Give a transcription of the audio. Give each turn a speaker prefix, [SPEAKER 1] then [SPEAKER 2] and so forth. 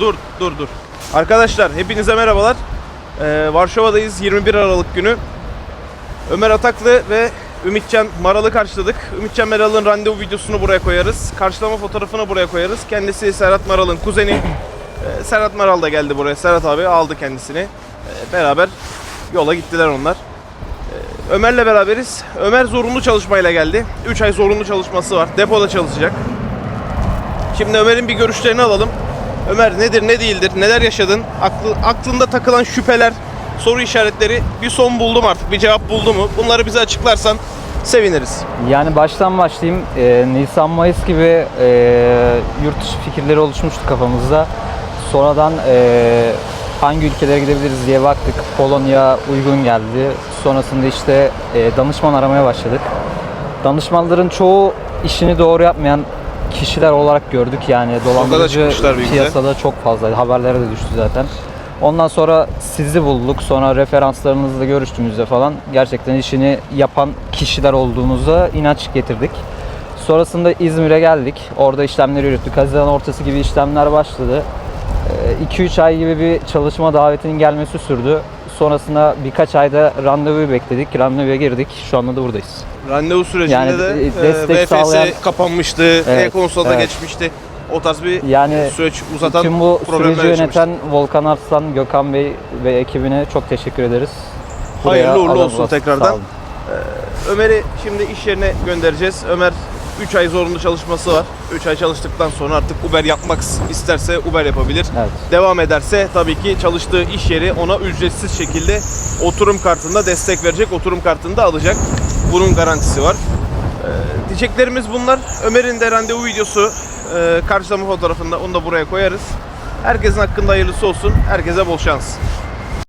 [SPEAKER 1] Dur, dur, dur. Arkadaşlar hepinize merhabalar. Ee, Varşova'dayız 21 Aralık günü. Ömer Ataklı ve Ümitcan Maral'ı karşıladık. Ümitcan Maral'ın randevu videosunu buraya koyarız. Karşılama fotoğrafını buraya koyarız. Kendisi Serhat Maral'ın kuzeni. Ee, Serhat Maral da geldi buraya. Serhat abi aldı kendisini. Ee, beraber yola gittiler onlar. Ee, Ömer'le beraberiz. Ömer zorunlu çalışmayla geldi. 3 ay zorunlu çalışması var. Depoda çalışacak. Şimdi Ömer'in bir görüşlerini alalım. Ömer nedir ne değildir neler yaşadın Aklı, aklında takılan şüpheler soru işaretleri bir son buldum artık bir cevap buldu mu bunları bize açıklarsan seviniriz.
[SPEAKER 2] Yani baştan başlayayım. Ee, Nisan-Mayıs gibi e, yurt dışı fikirleri oluşmuştu kafamızda. Sonradan e, hangi ülkelere gidebiliriz diye baktık. Polonya uygun geldi. Sonrasında işte e, danışman aramaya başladık. Danışmanların çoğu işini doğru yapmayan kişiler olarak gördük. Yani dolandırıcı piyasada çok fazla. Haberlere de düştü zaten. Ondan sonra sizi bulduk. Sonra referanslarınızla görüştüğümüzde falan gerçekten işini yapan kişiler olduğumuza inanç getirdik. Sonrasında İzmir'e geldik. Orada işlemleri yürüttük. Haziran ortası gibi işlemler başladı. 2-3 ay gibi bir çalışma davetinin gelmesi sürdü. Sonrasında birkaç ayda randevuyu bekledik. Randevuya girdik. Şu anda da buradayız.
[SPEAKER 1] Randevu sürecinde
[SPEAKER 2] Yani
[SPEAKER 1] de
[SPEAKER 2] e,
[SPEAKER 1] e,
[SPEAKER 2] destek
[SPEAKER 1] VFS
[SPEAKER 2] sağlayan-
[SPEAKER 1] kapanmıştı,
[SPEAKER 2] Evet,
[SPEAKER 1] e-konsolda
[SPEAKER 2] evet.
[SPEAKER 1] geçmişti. O tarz bir
[SPEAKER 2] Yani
[SPEAKER 1] süreç uzatan
[SPEAKER 2] Tüm bu süreci yöneten Volkan Arslan, Gökhan Bey ve ekibine çok teşekkür ederiz.
[SPEAKER 1] Hayırlı uğurlu olsun tekrardan. Ömer'i şimdi iş yerine göndereceğiz. Ömer 3 ay zorunlu çalışması var. 3 ay çalıştıktan sonra artık Uber yapmak isterse Uber yapabilir.
[SPEAKER 2] Evet.
[SPEAKER 1] Devam ederse tabii ki çalıştığı iş yeri ona ücretsiz şekilde oturum kartında destek verecek. Oturum kartını da alacak. Bunun garantisi var. Ee, diyeceklerimiz bunlar. Ömer'in de randevu videosu e, karşılama fotoğrafında onu da buraya koyarız. Herkesin hakkında hayırlısı olsun. Herkese bol şans.